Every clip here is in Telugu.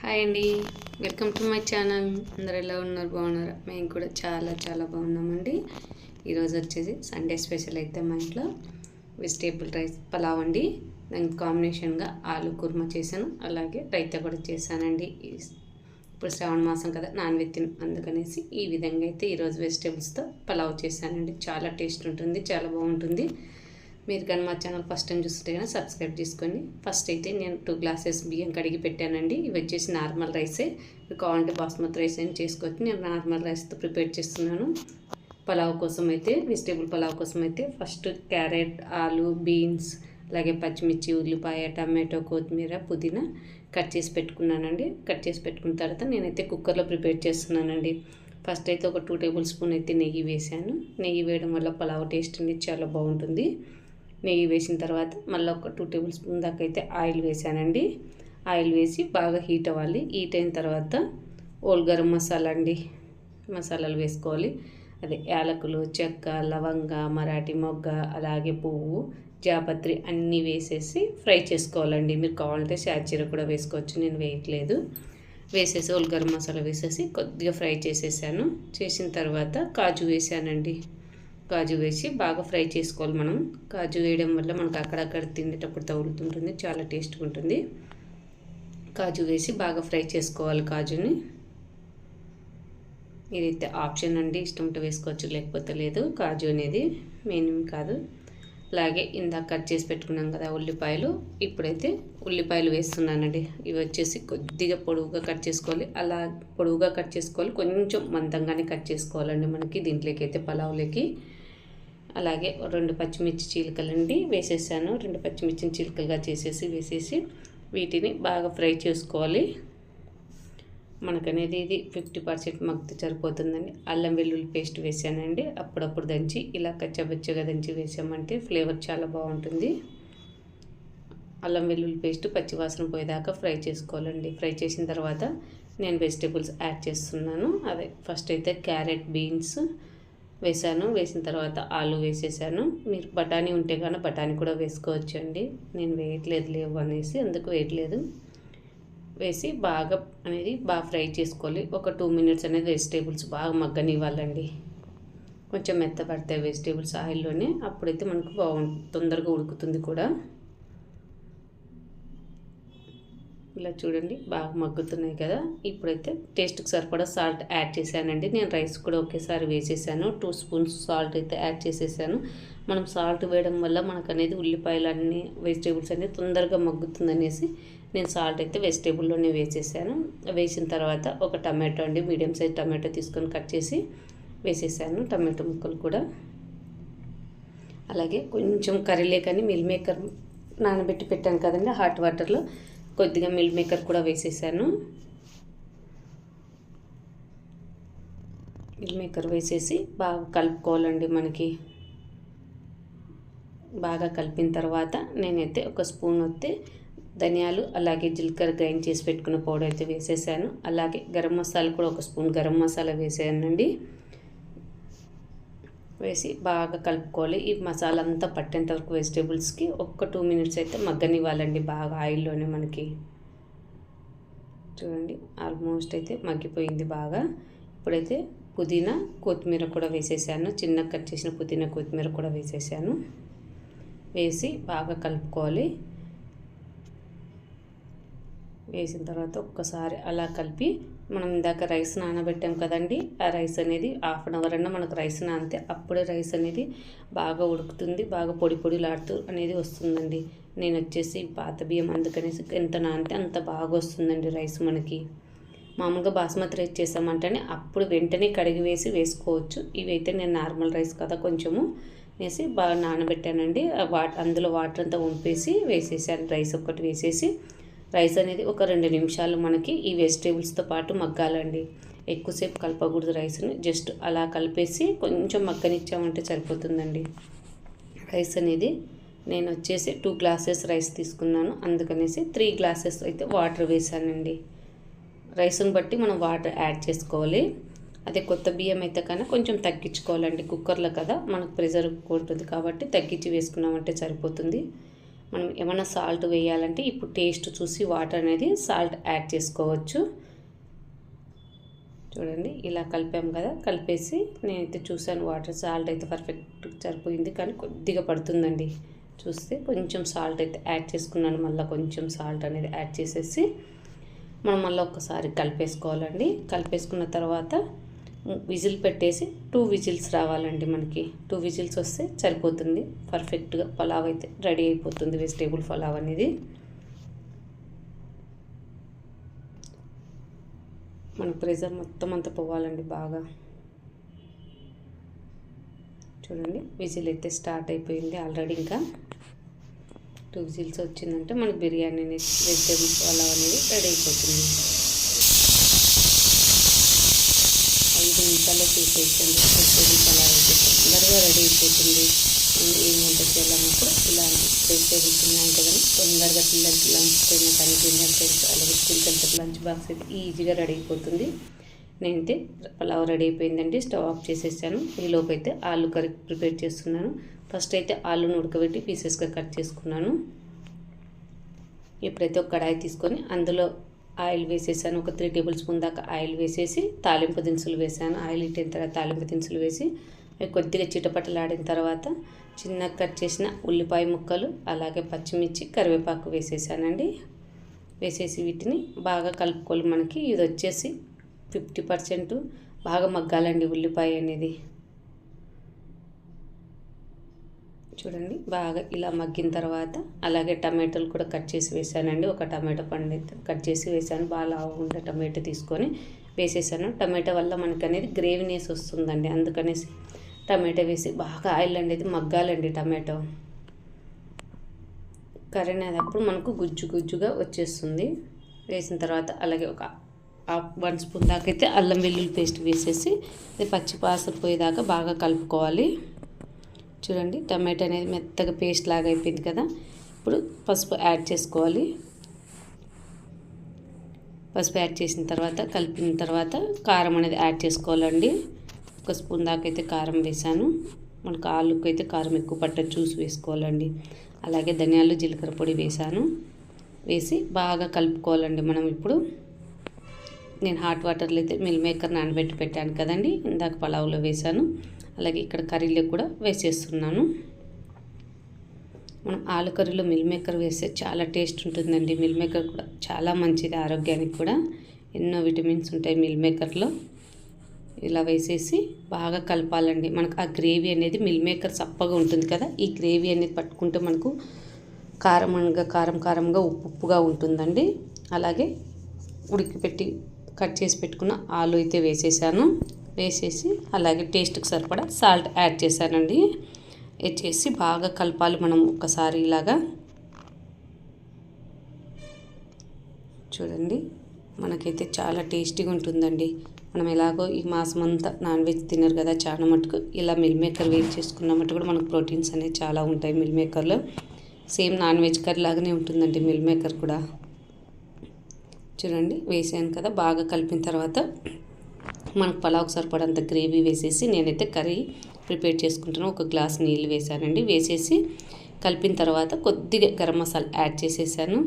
హాయ్ అండి. Welcome to my channel. అందరు ఎలా ఉన్నారు? బాగున్నారా? మేము కూడా చాలా చాలా బాగున్నామండి. ఈరోజు వచ్చేసి సండే స్పెషల్ అయితే మా ఇంట్లో వెజిటేబుల్ రైస్ పలావ్ అండి. దానికి కాంబినేషన్గా ఆలు కుర్మా చేశాను. అలాగే రైతా కూడా చేశానండి. ఇప్పుడు శ్రావణ మాసం కదా నాన్ వెజ్ అందుకనేసి ఈ విధంగా అయితే ఈరోజు వెజిటేబుల్స్తో పలావ్ చేశానండి. చాలా టేస్ట్ ఉంటుంది చాలా బాగుంటుంది. మీరు కానీ మా ఛానల్ ఫస్ట్ టైం చూస్తుంటే కానీ సబ్స్క్రైబ్ చేసుకోండి. ఫస్ట్ అయితే నేను టూ గ్లాసెస్ బియ్యం కడిగి పెట్టానండి. ఇవి వచ్చేసి నార్మల్ రైసే. కావాలంటే బాస్మతి రైస్ అయినా చేసుకోవచ్చు. నేను నార్మల్ రైస్తో ప్రిపేర్ చేస్తున్నాను. పలావ్ కోసం అయితే వెజిటేబుల్ పలావ్ కోసం అయితే ఫస్ట్ క్యారెట్ ఆలు బీన్స్ అలాగే పచ్చిమిర్చి ఉల్లిపాయ టమాటో కొత్తిమీర పుదీనా కట్ చేసి పెట్టుకున్నానండి. కట్ చేసి పెట్టుకున్న తర్వాత నేనైతే కుక్కర్లో ప్రిపేర్ చేస్తున్నానండి. ఫస్ట్ అయితే ఒక టూ టేబుల్ స్పూన్ అయితే నెయ్యి వేసాను నెయ్యి వేయడం వల్ల పలావ్ టేస్ట్ అనేది చాలా బాగుంటుంది. నెయ్యి వేసిన తర్వాత మళ్ళీ ఒక టూ టేబుల్ స్పూన్ దాకా అయితే ఆయిల్ వేసానండి. ఆయిల్ వేసి బాగా హీట్ అవ్వాలి. హీట్ అయిన తర్వాత ఓల్ గరం మసాలా అండి. మసాలాలు వేసుకోవాలి. అదే యాలకులు చెక్క లవంగ మరాఠీ మొగ్గ అలాగే పువ్వు జాపత్రి అన్నీ వేసేసి ఫ్రై చేసుకోవాలండి. మీరు కావాలంటే షాచీర కూడా వేసుకోవచ్చు. నేను వేయట్లేదు. వేసేసి ఓల్ గరం మసాలా వేసేసి కొద్దిగా ఫ్రై చేసేసాను. చేసిన తర్వాత కాజు వేసానండి. కాజు వేసి బాగా ఫ్రై చేసుకోవాలి మనం. కాజు వేయడం వల్ల మనకు అక్కడక్కడ తినేటప్పుడు తగులుతుంటుంది చాలా టేస్ట్గా ఉంటుంది. కాజు వేసి బాగా ఫ్రై చేసుకోవాలి కాజుని. ఇదైతే ఆప్షన్ అండి ఇష్టం ఉంటే వేసుకోవచ్చు లేకపోతే లేదు. కాజు అనేది మెయిన్ కాదు. అలాగే ఇందాక కట్ చేసి పెట్టుకున్నాం కదా ఉల్లిపాయలు ఇప్పుడైతే ఉల్లిపాయలు వేస్తున్నానండి. ఇవి వచ్చేసి కొద్దిగా పొడవుగా కట్ చేసుకోవాలి. అలా పొడవుగా కట్ చేసుకోవాలి. కొంచెం మందంగానే కట్ చేసుకోవాలండి మనకి దీంట్లోకి అయితే పలావులకి. అలాగే రెండు పచ్చిమిర్చి చీలికలండి వేసేసాను. రెండు పచ్చిమిర్చిని చీలికలుగా చేసేసి వేసేసి వీటిని బాగా ఫ్రై చేసుకోవాలి. మనకనేది ఇది ఫిఫ్టీ పర్సెంట్ మగ్గు సరిపోతుందండి. అల్లం వెల్లుల్లి పేస్ట్ వేసానండి. అప్పుడప్పుడు దంచి ఇలా కచ్చబచ్చగా దంచి వేసామంటే ఫ్లేవర్ చాలా బాగుంటుంది. అల్లం వెల్లుల్లి పేస్ట్ పచ్చివాసన పోయేదాకా ఫ్రై చేసుకోవాలండి. ఫ్రై చేసిన తర్వాత నేను వెజిటేబుల్స్ యాడ్ చేస్తున్నాను. అదే ఫస్ట్ అయితే క్యారెట్ బీన్స్ వేసాను వేసిన తర్వాత ఆలు వేసేసాను. మీరు బఠానీ ఉంటే కానీ బఠానీ కూడా వేసుకోవచ్చండి. నేను వేయట్లేదు లేవు అనేసి అందుకు వేయట్లేదు. వేసి బాగా అనేది బాగా ఫ్రై చేసుకోవాలి. ఒక టూ మినిట్స్ అనేది వెజిటేబుల్స్ బాగా మగ్గనివ్వాలండి. కొంచెం మెత్తపడతాయి వెజిటేబుల్స్ ఆయిల్లోనే. అప్పుడైతే మనకు బాగుంటుంది తొందరగా ఉడుకుతుంది కూడా. ఇలా చూడండి బాగా మగ్గుతున్నాయి కదా. ఇప్పుడైతే టేస్ట్కి సరిపడా సాల్ట్ యాడ్ చేశానండి. నేను రైస్ కూడా ఒకేసారి వేసేసాను. టూ స్పూన్స్ సాల్ట్ అయితే యాడ్ చేసేసాను. మనం సాల్ట్ వేయడం వల్ల మనకు అనేది ఉల్లిపాయలు అన్నీ వెజిటేబుల్స్ అన్నీ తొందరగా మగ్గుతుందనేసి నేను సాల్ట్ అయితే వెజిటేబుల్లోనే వేసేసాను. వేసిన తర్వాత ఒక టమాటో అండి మీడియం సైజ్ టమాటో తీసుకొని కట్ చేసి వేసేసాను టమాటో ముక్కలు కూడా. అలాగే కొంచెం కర్రీ లేకని మిల్ మేకర్ నానబెట్టి పెట్టాను కదండి హాట్ వాటర్లో. కొద్దిగా మిల్ మేకర్ కూడా వేసేసాను. మిల్ మేకర్ వేసేసి బాగా కలుపుకోవాలండి మనకి. బాగా కలిపిన తర్వాత నేనైతే ఒక స్పూన్ వస్తే ధనియాలు అలాగే జీలకర్ర గ్రైండ్ చేసి పెట్టుకున్న పౌడర్ అయితే వేసేసాను. అలాగే గరం మసాలా కూడా ఒక స్పూన్ గరం మసాలా వేసానండి. వేసి బాగా కలుపుకోవాలి. ఈ మసాలా అంతా పట్టేంత వరకు వెజిటేబుల్స్కి ఒక్క టూ మినిట్స్ అయితే మగ్గనివ్వాలండి. బాగా ఆయిల్లోనే మనకి. చూడండి ఆల్మోస్ట్ అయితే మగ్గిపోయింది బాగా. ఇప్పుడైతే పుదీనా కొత్తిమీర కూడా వేసేసాను. చిన్న కట్ చేసిన పుదీనా కొత్తిమీర కూడా వేసేసాను. వేసి బాగా కలుపుకోవాలి. వేసిన తర్వాత ఒక్కసారి అలా కలిపి మనం ఇందాక రైస్ నానబెట్టాం కదండి ఆ రైస్ అనేది హాఫ్ అన్ అవర్ అన్న మనకు రైస్ నానితే అప్పుడే రైస్ అనేది బాగా ఉడుకుతుంది బాగా పొడి పొడిలాడుతూ అనేది వస్తుందండి. నేను వచ్చేసి పాత బియ్యం అందుకనేసి ఎంత నానితే అంత బాగా వస్తుందండి రైస్ మనకి. మామూలుగా బాస్మతి రైస్ చేసామంటేనే అప్పుడు వెంటనే కడిగి వేసి వేసుకోవచ్చు. ఇవైతే నేను నార్మల్ రైస్ కదా కొంచెము వేసి బాగా నానబెట్టానండి. వాట్ అందులో వాటర్ అంతా వంపేసి వేసేసాను రైస్ ఒక్కటి వేసేసి రైస్ అనేది ఒక రెండు నిమిషాలు మనకి ఈ వెజిటేబుల్స్తో పాటు మగ్గాలండి. ఎక్కువసేపు కలపకూడదు రైస్ని. జస్ట్ అలా కలిపేసి కొంచెం మగ్గనిచ్చామంటే సరిపోతుందండి. రైస్ అనేది నేను వచ్చేసి టూ గ్లాసెస్ రైస్ తీసుకున్నాను. అందుకనేసి త్రీ గ్లాసెస్ అయితే వాటర్ వేసానండి. రైస్ని బట్టి మనం వాటర్ యాడ్ చేసుకోవాలి. అదే కొత్త బియ్యం అయితే కన్నా కొంచెం తగ్గించుకోవాలండి. కుక్కర్లో కదా మనకు ప్రెజర్ ఉంటుంది కాబట్టి తగ్గించి వేసుకున్నామంటే సరిపోతుంది. మనం ఏమైనా సాల్ట్ వేయాలంటే ఇప్పుడు టేస్ట్ చూసి వాటర్ అనేది సాల్ట్ యాడ్ చేసుకోవచ్చు. చూడండి ఇలా కలిపాము కదా కలిపేసి నేనైతే చూసాను వాటర్ సాల్ట్ అయితే పర్ఫెక్ట్ సరిపోయింది కానీ కొద్దిగా పడుతుందండి. చూస్తే కొంచెం సాల్ట్ అయితే యాడ్ చేసుకున్నాను మళ్ళీ కొంచెం సాల్ట్ అనేది యాడ్ చేసేసి మనం మళ్ళీ ఒక్కసారి కలిపేసుకోవాలండి. కలిపేసుకున్న తర్వాత విజిల్ పెట్టేసి టూ విజిల్స్ రావాలండి మనకి. టూ విజిల్స్ వస్తే సరిపోతుంది. పర్ఫెక్ట్గా పలావ్ అయితే రెడీ అయిపోతుంది వెజిటేబుల్ పలావ్ అనేది. మన ప్రెజర్ మొత్తం అంతా పోవాలండి బాగా. చూడండి విజిల్ అయితే స్టార్ట్ అయిపోయింది ఆల్రెడీ ఇంకా. టూ విజిల్స్ వచ్చిందంటే మనకి బిర్యానీ అనేది వెజిటేబుల్స్ పలావ్ అనేది రెడీ అయిపోతుంది. ఐదు నిమిషాల్లో తీసేసండి వెజిటేబుల్ పలావ్ అయితే తొందరగా రెడీ అయిపోతుంది. ఏం వంట చేయాలన్నప్పుడు ఇలాంటి వెజిటేబుల్స్ ఉన్నాయి కదండి. తొందరగా పిల్లలకి లంచ్ టైం కానీ డిన్నర్ టైమ్స్ అలాగే స్కూల్కి వెళ్తే లంచ్ బాక్స్ అయితే ఈజీగా రెడీ అయిపోతుంది. నేనైతే పలావ్ రెడీ అయిపోయిందండి. స్టవ్ ఆఫ్ చేసేసాను. ఈలోపు అయితే ఆలు కర్రీ ప్రిపేర్ చేస్తున్నాను. ఫస్ట్ అయితే ఆలును ఉడకబెట్టి పీసెస్గా కట్ చేసుకున్నాను. ఇప్పుడైతే ఒక కడాయి తీసుకొని అందులో ఆయిల్ వేసేసాను. ఒక త్రీ టేబుల్ స్పూన్ దాకా ఆయిల్ వేసేసి తాలింపు దినుసులు వేసాను. ఆయిల్ ఇట్టిన తర్వాత తాలింపు దినుసులు వేసి అవి కొద్దిగా చిటపటలాడిన తర్వాత చిన్నగా కట్ చేసిన ఉల్లిపాయ ముక్కలు అలాగే పచ్చిమిర్చి కరివేపాకు వేసేసానండి. వేసేసి వీటిని బాగా కలుపుకోవాలి. మనకి ఇది వచ్చేసి ఫిఫ్టీ పర్సెంట్ బాగా మగ్గాలండి ఉల్లిపాయ అనేది. చూడండి. బాగా ఇలా మగ్గిన తర్వాత అలాగే టమాటోలు కూడా కట్ చేసి వేసానండి. ఒక టమాటో పండు కట్ చేసి వేసాను. బాగా లావుగా టమాటో తీసుకొని వేసేసాను. టమాటో వల్ల మనకు అనేది గ్రేవీనేసి వస్తుందండి. అందుకనేసి టమాటో వేసి బాగా ఆయిల్ అనేది మగ్గాలండి టమాటో. కర్రీ అనేది అప్పుడు మనకు గుజ్జు గుజ్జుగా వచ్చేస్తుంది. వేసిన తర్వాత అలాగే ఒక హాఫ్ వన్ స్పూన్ దాకా అయితే అల్లం వెల్లుల్లి పేస్ట్ వేసేసి పచ్చి పాస పోయేదాకా బాగా కలుపుకోవాలి. చూడండి టమాటో అనేది మెత్తగా పేస్ట్ లాగా అయిపోయింది కదా. ఇప్పుడు పసుపు యాడ్ చేసుకోవాలి. పసుపు యాడ్ చేసిన తర్వాత కలిపిన తర్వాత కారం అనేది యాడ్ చేసుకోవాలండి. ఒక స్పూన్ దాకా అయితే కారం వేసాను. మనకు ఆలుకు అయితే కారం ఎక్కువ పట్ట జ్యూస్ వేసుకోవాలండి. అలాగే ధనియాలు జీలకర్ర పొడి వేసాను. వేసి బాగా కలుపుకోవాలండి మనం ఇప్పుడు. నేను హాట్ వాటర్లో అయితే మిల్ మేకర్ నానబెట్టి పెట్టాను కదండి. ఇందాక పలావులో వేసాను. అలాగే ఇక్కడ కర్రీలో కూడా వేసేస్తున్నాను. మనం ఆలు కర్రీలో మిల్ మేకర్ వేస్తే చాలా టేస్ట్ ఉంటుందండి. మిల్ మేకర్ కూడా చాలా మంచిది ఆరోగ్యానికి కూడా. ఎన్నో విటమిన్స్ ఉంటాయి మిల్ మేకర్లో. ఇలా వేసేసి బాగా కలపాలండి. మనకు ఆ గ్రేవీ అనేది మిల్ మేకర్ చప్పగా ఉంటుంది కదా ఈ గ్రేవీ అనేది పట్టుకుంటే మనకు కారంగా కారం కారంగా ఉప్పు ఉప్పుగా ఉంటుందండి. అలాగే ఉడికిపెట్టి కట్ చేసి పెట్టుకున్న ఆలు అయితే వేసేసాను. వేసేసి అలాగే టేస్ట్కి సరిపడా సాల్ట్ యాడ్ చేశానండి. యాడ్ చేసి బాగా కలపాలి మనం ఒకసారి ఇలాగా. చూడండి మనకైతే చాలా టేస్టీగా ఉంటుందండి. మనం ఎలాగో ఈ మాసం అంతా నాన్ వెజ్ తినరు కదా చాలా మటుకు ఇలా మిల్ మేకర్ వేట్ చేసుకున్న కూడా మనకు ప్రోటీన్స్ అనేవి చాలా ఉంటాయి మిల్ మేకర్లో. సేమ్ నాన్ వెజ్ కర్రీ లాగానే ఉంటుందండి మిల్ మేకర్ కూడా. చూడండి వేసాను కదా బాగా కలిపిన తర్వాత మనకు పలావుకు సరిపడంత గ్రేవీ వేసేసి నేనైతే కర్రీ ప్రిపేర్ చేసుకుంటాను. ఒక గ్లాస్ నీళ్ళు వేసానండి వేసేసి కలిపిన తర్వాత కొద్దిగా గరం మసాలా యాడ్ చేసేసాను.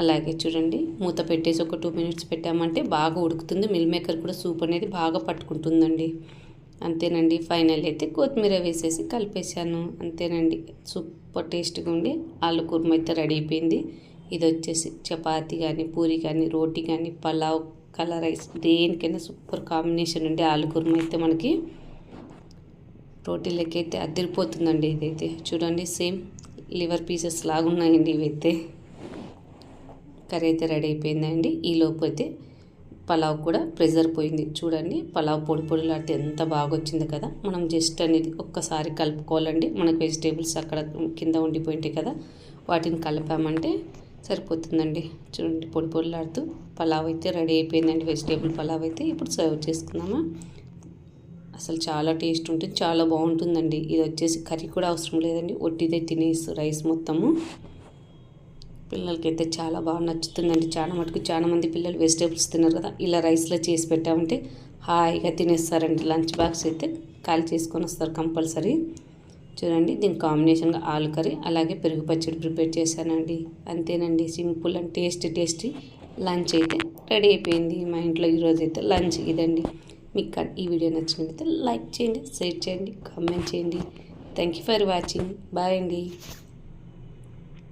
అలాగే చూడండి మూత పెట్టేసి ఒక టూ మినిట్స్ పెట్టామంటే బాగా ఉడుకుతుంది. మిల్ మేకర్ కూడా సూప్ అనేది బాగా పట్టుకుంటుందండి. అంతేనండి. ఫైనల్ అయితే కొత్తిమీర వేసేసి కలిపేసాను అంతేనండి. సూపర్ టేస్ట్గా ఉండి ఆలు కూర్మ అయితే రెడీ అయిపోయింది. ఇది వచ్చేసి చపాతి కానీ పూరి కానీ రోటీ కానీ పలావ్ కలర్ రైస్ దేనికైనా సూపర్ కాంబినేషన్ ఉండి ఆలు కుర్మ అయితే మనకి రోటీలకి అయితే అదిరిపోతుందండి ఇదైతే. చూడండి సేమ్ లివర్ పీసెస్ లాగా ఉన్నాయండి ఇవైతే. కర్రీ అయితే రెడీ అయిపోయిందండి. ఈలోపు అయితే పలావ్ కూడా ప్రెజర్ పోయింది. చూడండి పలావ్ పొడి పొడిలాడితే ఎంత బాగా వచ్చింది కదా. మనం జస్ట్ అనేది ఒక్కసారి కలుపుకోవాలండి. మనకు వెజిటేబుల్స్ అక్కడ కింద ఉండిపోయింటాయి కదా. వాటిని కలిపామంటే సరిపోతుందండి. చూడండి పొడి పొడిలాడుతూ పలావ్ అయితే రెడీ అయిపోయిందండి. వెజిటేబుల్ పలావ్ అయితే ఇప్పుడు సర్వ్ చేసుకుందామా? అసలు చాలా టేస్ట్ ఉంటుంది చాలా బాగుంటుందండి. ఇది వచ్చేసి కర్రీ కూడా అవసరం లేదండి. ఒట్టిదే తినేసి రైస్ మొత్తము. పిల్లలకైతే చాలా బాగా నచ్చుతుందండి. చాలా మటుకు చాలా మంది పిల్లలు వెజిటేబుల్స్ తిన్నారు కదా. ఇలా రైస్లో చేసి పెట్టామంటే హాయిగా తినేస్తారండి. లంచ్ బాక్స్ అయితే ఖాళీ చేసుకొని వస్తారు కంపల్సరీ. చూడండి. దీని కాంబినేషన్గా ఆలు కర్రీ అలాగే పెరుగు పచ్చడి ప్రిపేర్ చేశానండి. అంతేనండి. Simple and tasty tasty lunch అయితే రెడీ అయిపోయింది. మా ఇంట్లో ఈరోజు అయితే లంచ్ ఇదండి. మీకు ఈ వీడియో నచ్చినట్లయితే లైక్ చేయండి షేర్ చేయండి కామెంట్ చేయండి. Thank you for watching bye అండి.